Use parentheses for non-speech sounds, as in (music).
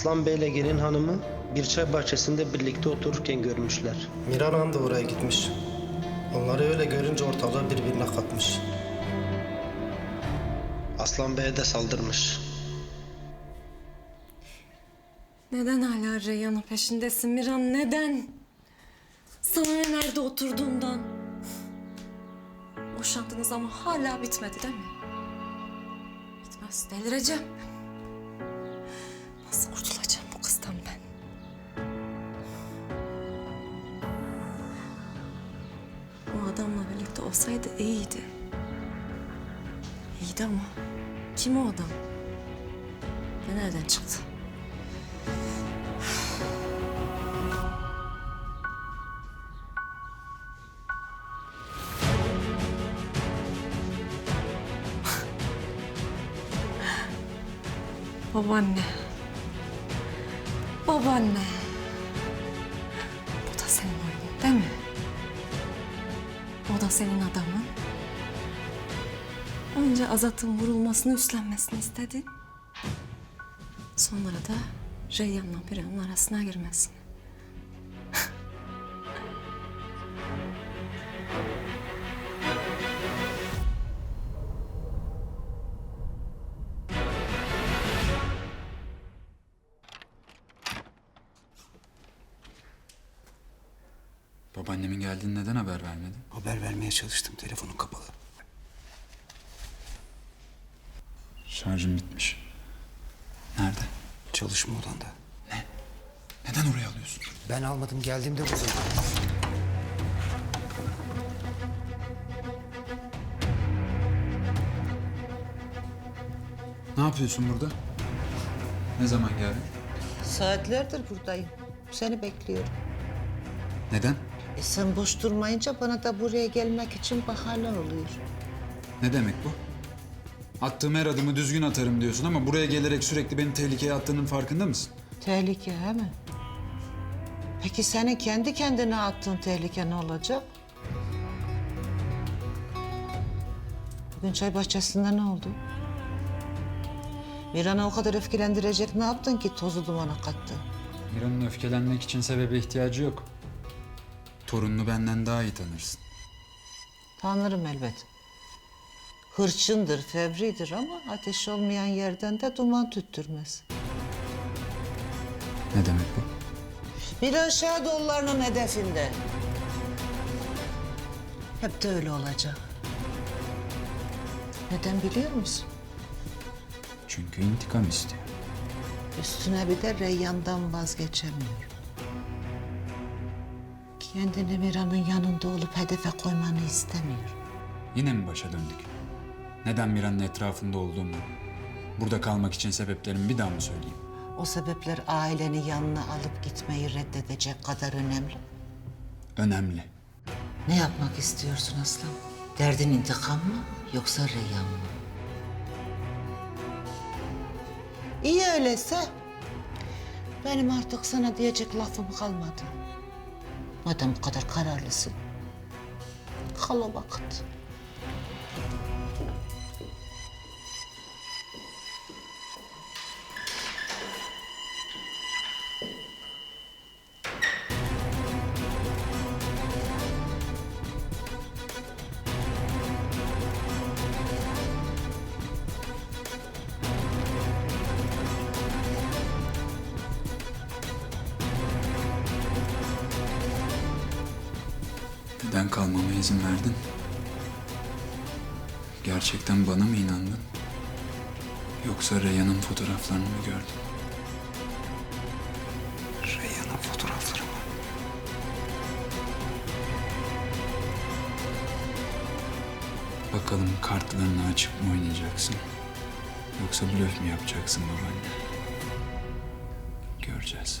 Aslan Bey ile gelin hanımı bir çay bahçesinde birlikte otururken görmüşler. Miran Han da oraya gitmiş. Onları öyle görünce ortalığı birbirine katmış. Aslan Bey'e de saldırmış. Neden hala Reyhan'ın peşindesin Miran? Neden? Sana ne nerede oturduğundan. Boşandınız ama hala bitmedi değil mi? Bitmez. Delireceğim. Olsaydı iyiydi. İyiydi ama kim o adam? Ve nereden çıktı? (sighs) Babaanne. Babaanne. Senin adamın. Önce Azat'ın vurulmasını üstlenmesini istedin. Sonra da Reyyan'la Biran'ın arasına girmesini. Babaannemin geldiğini neden haber vermedin? Haber vermeye çalıştım. Telefonun kapalı. Şarjım bitmiş. Nerede? Çalışma odanda. Neden oraya alıyorsun? Ben almadım. Geldiğimde buldum. Ne yapıyorsun burada? Ne zaman geldin? Saatlerdir buradayım. Seni bekliyorum. Neden? E sen boş durmayınca bana da buraya gelmek için bahane oluyor. Ne demek bu? Attığım her adımı düzgün atarım diyorsun ama buraya gelerek sürekli beni tehlikeye attığının farkında mısın? Tehlike he mi? Peki senin kendi kendine attığın tehlike ne olacak? Bugün çay bahçesinde ne oldu? Miran'ı o kadar öfkelendirecek ne yaptın ki tozu dumana kattı? Miran'ın öfkelenmek için sebebe ihtiyacı yok. Torununu benden daha iyi tanırsın. Tanırım elbet. Hırçındır, fevridir ama ateş olmayan yerden de duman tüttürmez. Ne demek bu? Miran Şadoğulları'nın hedefinde. Hep de öyle olacak. Neden biliyor musun? Çünkü intikam istiyor. Üstüne bir de Reyyan'dan vazgeçemiyor. Kendini Miran'ın yanında olup hedefe koymanı istemiyor. Yine mi başa döndük? Neden Miran'ın etrafında olduğumu, burada kalmak için sebeplerimi bir daha mı söyleyeyim? O sebepler aileni yanına alıp gitmeyi reddedecek kadar önemli. Önemli. Ne yapmak istiyorsun aslan? Derdin intikam mı yoksa Reyyan mı? İyi öyleyse. Benim artık sana diyecek lafım kalmadı. Madem bu kadar kararlısın. Kal o vakit. Kalmama izin verdin? Gerçekten bana mı inandın? Yoksa Reyhan'ın fotoğraflarını mı gördün? Reyhan'ın fotoğrafları mı? Bakalım kartlarını açıp mı oynayacaksın? Yoksa blöf mü yapacaksın babaanne? Göreceğiz.